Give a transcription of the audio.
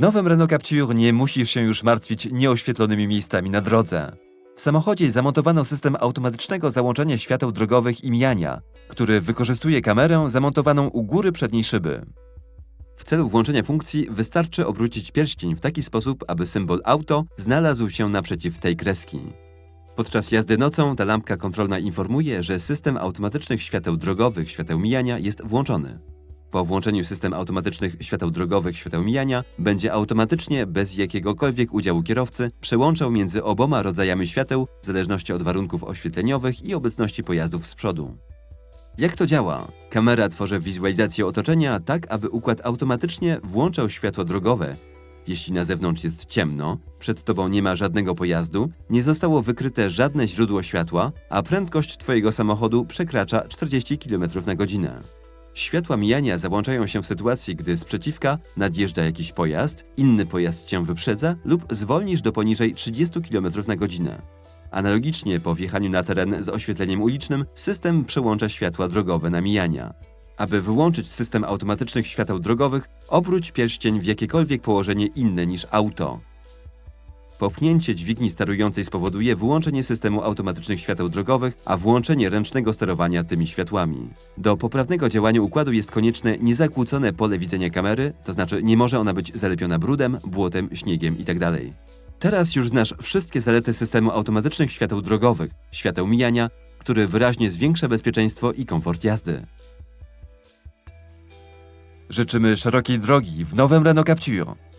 W nowym Renault Captur nie musisz się już martwić nieoświetlonymi miejscami na drodze. W samochodzie zamontowano system automatycznego załączania świateł drogowych i mijania, który wykorzystuje kamerę zamontowaną u góry przedniej szyby. W celu włączenia funkcji wystarczy obrócić pierścień w taki sposób, aby symbol auto znalazł się naprzeciw tej kreski. Podczas jazdy nocą ta lampka kontrolna informuje, że system automatycznych świateł drogowych, świateł mijania jest włączony. Po włączeniu system automatycznych świateł drogowych, świateł mijania będzie automatycznie, bez jakiegokolwiek udziału kierowcy, przełączał między oboma rodzajami świateł w zależności od warunków oświetleniowych i obecności pojazdów z przodu. Jak to działa? Kamera tworzy wizualizację otoczenia tak, aby układ automatycznie włączał światło drogowe. Jeśli na zewnątrz jest ciemno, przed tobą nie ma żadnego pojazdu, nie zostało wykryte żadne źródło światła, a prędkość twojego samochodu przekracza 40 km na godzinę. Światła mijania załączają się w sytuacji, gdy z przeciwka nadjeżdża jakiś pojazd, inny pojazd cię wyprzedza lub zwolnisz do poniżej 30 km na godzinę. Analogicznie po wjechaniu na teren z oświetleniem ulicznym, system przełącza światła drogowe na mijania. Aby wyłączyć system automatycznych świateł drogowych, obróć pierścień w jakiekolwiek położenie inne niż auto. Popchnięcie dźwigni sterującej spowoduje wyłączenie systemu automatycznych świateł drogowych, a włączenie ręcznego sterowania tymi światłami. Do poprawnego działania układu jest konieczne niezakłócone pole widzenia kamery, to znaczy nie może ona być zalepiona brudem, błotem, śniegiem itd. Teraz już znasz wszystkie zalety systemu automatycznych świateł drogowych, świateł mijania, który wyraźnie zwiększa bezpieczeństwo i komfort jazdy. Życzymy szerokiej drogi w nowym Renault Captur.